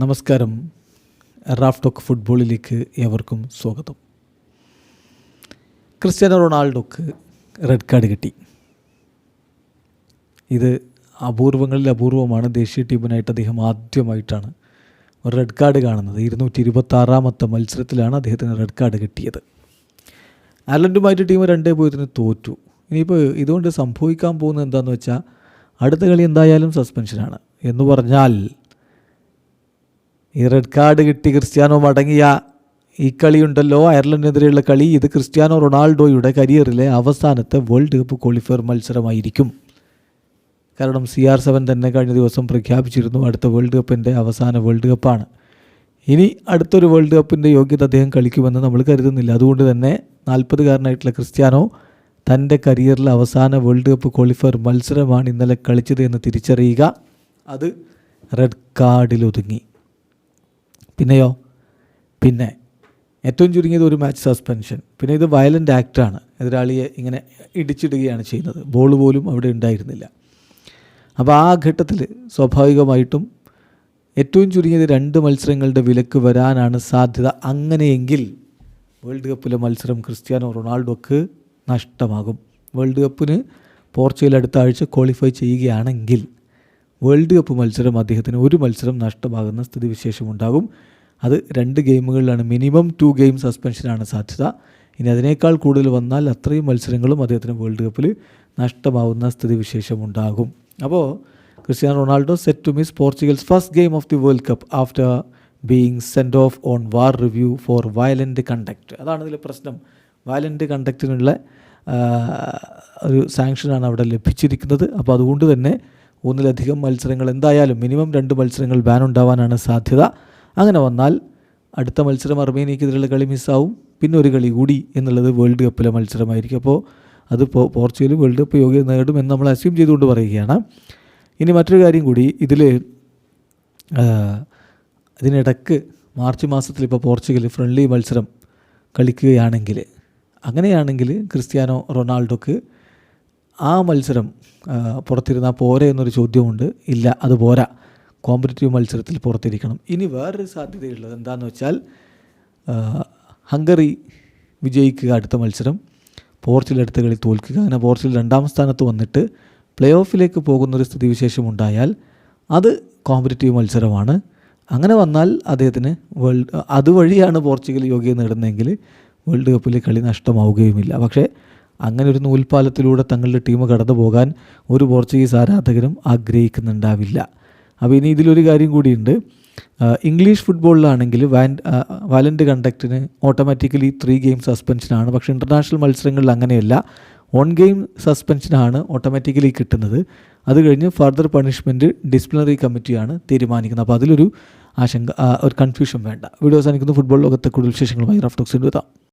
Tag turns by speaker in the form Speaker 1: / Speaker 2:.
Speaker 1: നമസ്കാരം. Raf talk ഫുട്ബോളിലേക്ക് ഏവർക്കും സ്വാഗതം. ക്രിസ്ത്യാനോ റൊണാൾഡോക്ക് റെഡ് കാർഡ് കിട്ടി. ഇത് അപൂർവങ്ങളിൽ അപൂർവമാണ്. ദേശീയ ടീമിനായിട്ട് അദ്ദേഹം ആദ്യമായിട്ടാണ് ഒരു റെഡ് കാർഡ് കാണുന്നത്. ഇരുന്നൂറ്റി ഇരുപത്തി ആറാമത്തെ മത്സരത്തിലാണ് അദ്ദേഹത്തിന് റെഡ് കാർഡ് കിട്ടിയത്. അയർലൻഡുമായിട്ട് ടീം രണ്ടേ പോയതിന് തോറ്റു. ഇനിയിപ്പോൾ ഇതുകൊണ്ട് സംഭവിക്കാൻ പോകുന്നത് എന്താണെന്ന് വെച്ചാൽ അടുത്ത കളി എന്തായാലും സസ്പെൻഷനാണ്. എന്ന് പറഞ്ഞാൽ ഈ റെഡ് കാർഡ് കിട്ടി ക്രിസ്ത്യാനോ മടങ്ങിയ ഈ കളിയുണ്ടല്ലോ. അയർലൻഡിനെതിരെയുള്ള കളി. ഇത് ക്രിസ്ത്യാനോ റൊണാൾഡോയുടെ കരിയറിലെ അവസാനത്തെ വേൾഡ് കപ്പ് ക്വാളിഫയർ മത്സരമായിരിക്കും. കാരണം സി ആർ സെവൻ തന്നെ കഴിഞ്ഞ ദിവസം പ്രഖ്യാപിച്ചിരുന്നു. അടുത്ത വേൾഡ് കപ്പിന്റെ അവസാന വേൾഡ് കപ്പാണ് ഇനി അടുത്തൊരു വേൾഡ് കപ്പിന്റെ യോഗ്യത അദ്ദേഹം കളിക്കുമെന്ന് നമ്മൾ കരുതുന്നില്ല. അതുകൊണ്ട് തന്നെ നാൽപ്പതുകാരനായിട്ടുള്ള ക്രിസ്ത്യാനോ തന്റെ കരിയറിലെ അവസാന വേൾഡ് കപ്പ് ക്വാളിഫയർ മത്സരമാണ് ഇന്നലെ കളിച്ചത് എന്ന് തിരിച്ചറിയുക. അത് റെഡ് കാർഡിൽ ഒതുങ്ങി. പിന്നെയോ? പിന്നെ ഏറ്റവും ചുരുങ്ങിയത് ഒരു മാച്ച് സസ്പെൻഷൻ പിന്നെ ഇത് വയലന്റ് ആക്റ്റാണ് എതിരാളിയെ ഇങ്ങനെ ഇടിച്ചിടുകയാണ് ചെയ്യുന്നത്. ബോൾ പോലും അവിടെ ഉണ്ടായിരുന്നില്ല. അപ്പോൾ ആ ഘട്ടത്തിൽ സ്വാഭാവികമായിട്ടും ഏറ്റവും ചുരുങ്ങിയത് രണ്ട് മത്സരങ്ങളുടെ വിലക്ക് വരാനാണ് സാധ്യത. അങ്ങനെയെങ്കിൽ വേൾഡ് കപ്പിലെ മത്സരം ക്രിസ്ത്യാനോ റൊണാൾഡോക്ക് നഷ്ടമാകും. വേൾഡ് കപ്പിന് പോർച്ചുഗൽ അടുത്ത ആഴ്ച ക്വാളിഫൈ ചെയ്യുകയാണെങ്കിൽ വേൾഡ് കപ്പ് മത്സരം അദ്ദേഹത്തിന് ഒരു മത്സരം നഷ്ടമാകുന്ന സ്ഥിതിവിശേഷമുണ്ടാകും അത് രണ്ട് ഗെയിമുകളിലാണ്. മിനിമം ടു ഗെയിം സസ്പെൻഷനാണ് സാധ്യത. ഇനി അതിനേക്കാൾ കൂടുതൽ വന്നാൽ അത്രയും മത്സരങ്ങളും അദ്ദേഹത്തിന് വേൾഡ് കപ്പിൽ നഷ്ടമാവുന്ന സ്ഥിതിവിശേഷമുണ്ടാകും അപ്പോൾ Cristiano Ronaldo set to miss Portugal's first game of the world cup after being send off on VAR review for violent conduct അതാണ് ഇതിലെ പ്രശ്നം. വയലന്റ് കണ്ടക്റ്റിനുള്ള ഒരു സാങ്ഷനാണ് അവിടെ ലഭിച്ചിരിക്കുന്നത്. അപ്പോൾ അതുകൊണ്ട് തന്നെ ഒന്നിലധികം മത്സരങ്ങൾ എന്തായാലും മിനിമം രണ്ട് മത്സരങ്ങൾ ബാൻ ഉണ്ടാവാനാണ് സാധ്യത. അങ്ങനെ വന്നാൽ അടുത്ത മത്സരം അർമേനിയക്കെതിരെയുള്ള കളി മിസ്സാവും പിന്നെ ഒരു കളി കൂടി എന്നുള്ളത് വേൾഡ് കപ്പിലെ മത്സരമായിരിക്കും. അപ്പോൾ അത് പോർച്ചുഗൽ വേൾഡ് കപ്പ് യോഗ്യത നേടും എന്ന് നമ്മൾ അസ്യൂം ചെയ്തുകൊണ്ട് പറയുകയാണ്. ഇനി മറ്റൊരു കാര്യം കൂടി. ഇതിൽ ഇതിനിടക്ക് മാർച്ച് മാസത്തിൽ ഇപ്പോൾ പോർച്ചുഗൽ ഫ്രണ്ട്ലി മത്സരം കളിക്കുകയാണെങ്കിൽ അങ്ങനെയാണെങ്കിൽ ക്രിസ്ത്യാനോ റൊണാൾഡോക്ക് ആ മത്സരം പുറത്തിരുന്നാൽ പോരെ എന്നൊരു ചോദ്യമുണ്ട്. ഇല്ല അത് പോരാ. കോമ്പറ്റീവ് മത്സരത്തിൽ പുറത്തിരിക്കണം. ഇനി വേറൊരു സാധ്യതയുള്ളത് എന്താണെന്ന് വെച്ചാൽ ഹംഗറി വിജയിക്കുക അടുത്ത മത്സരം. പോർച്ചുഗൽ അടുത്ത കളി തോൽക്കുക. അങ്ങനെ പോർച്ചുഗൽ രണ്ടാം സ്ഥാനത്ത് വന്നിട്ട് പ്ലേ ഓഫിലേക്ക് പോകുന്നൊരു സ്ഥിതിവിശേഷം ഉണ്ടായാൽ അത് കോമ്പറ്റീവ് മത്സരമാണ്. അങ്ങനെ വന്നാൽ അദ്ദേഹത്തിന് വേൾഡ് അതുവഴിയാണ് പോർച്ചുഗൽ യോഗ്യത നേടുന്നതെങ്കിൽ വേൾഡ് കപ്പിൽ കളി നഷ്ടമാവുകയുമില്ല. പക്ഷേ അങ്ങനെ ഒരു നൂൽപ്പാലത്തിലൂടെ തങ്ങളുടെ ടീം കടന്നു പോകാൻ ഒരു പോർച്ചുഗീസ് ആരാധകരും ആഗ്രഹിക്കുന്നുണ്ടാവില്ല. അപ്പോൾ ഇനി ഇതിലൊരു കാര്യം കൂടിയുണ്ട്. ഇംഗ്ലീഷ് ഫുട്ബോളിലാണെങ്കിൽ വാൻ വാലന്റ് കണ്ടക്റ്റിന് ഓട്ടോമാറ്റിക്കലി ത്രീ ഗെയിം സസ്പെൻഷനാണ് പക്ഷേ ഇന്റർനാഷണൽ മത്സരങ്ങളിൽ അങ്ങനെയല്ല. വൺ ഗെയിം സസ്പെൻഷനാണ് ഓട്ടോമാറ്റിക്കലി കിട്ടുന്നത്. അത് കഴിഞ്ഞ് ഫർദർ പണിഷ്മെന്റ് ഡിസിപ്ലിനറി കമ്മിറ്റിയാണ് തീരുമാനിക്കുന്നത്. അപ്പോൾ അതിലൊരു ആശങ്ക ഒരു കൺഫ്യൂഷൻ വേണ്ട. വീഡിയോ അവസാനിക്കുന്നു. ഫുട്ബോൾ ലോകത്തെ കൂടുതൽ വിശേഷങ്ങളുമായി റഫ് എത്താം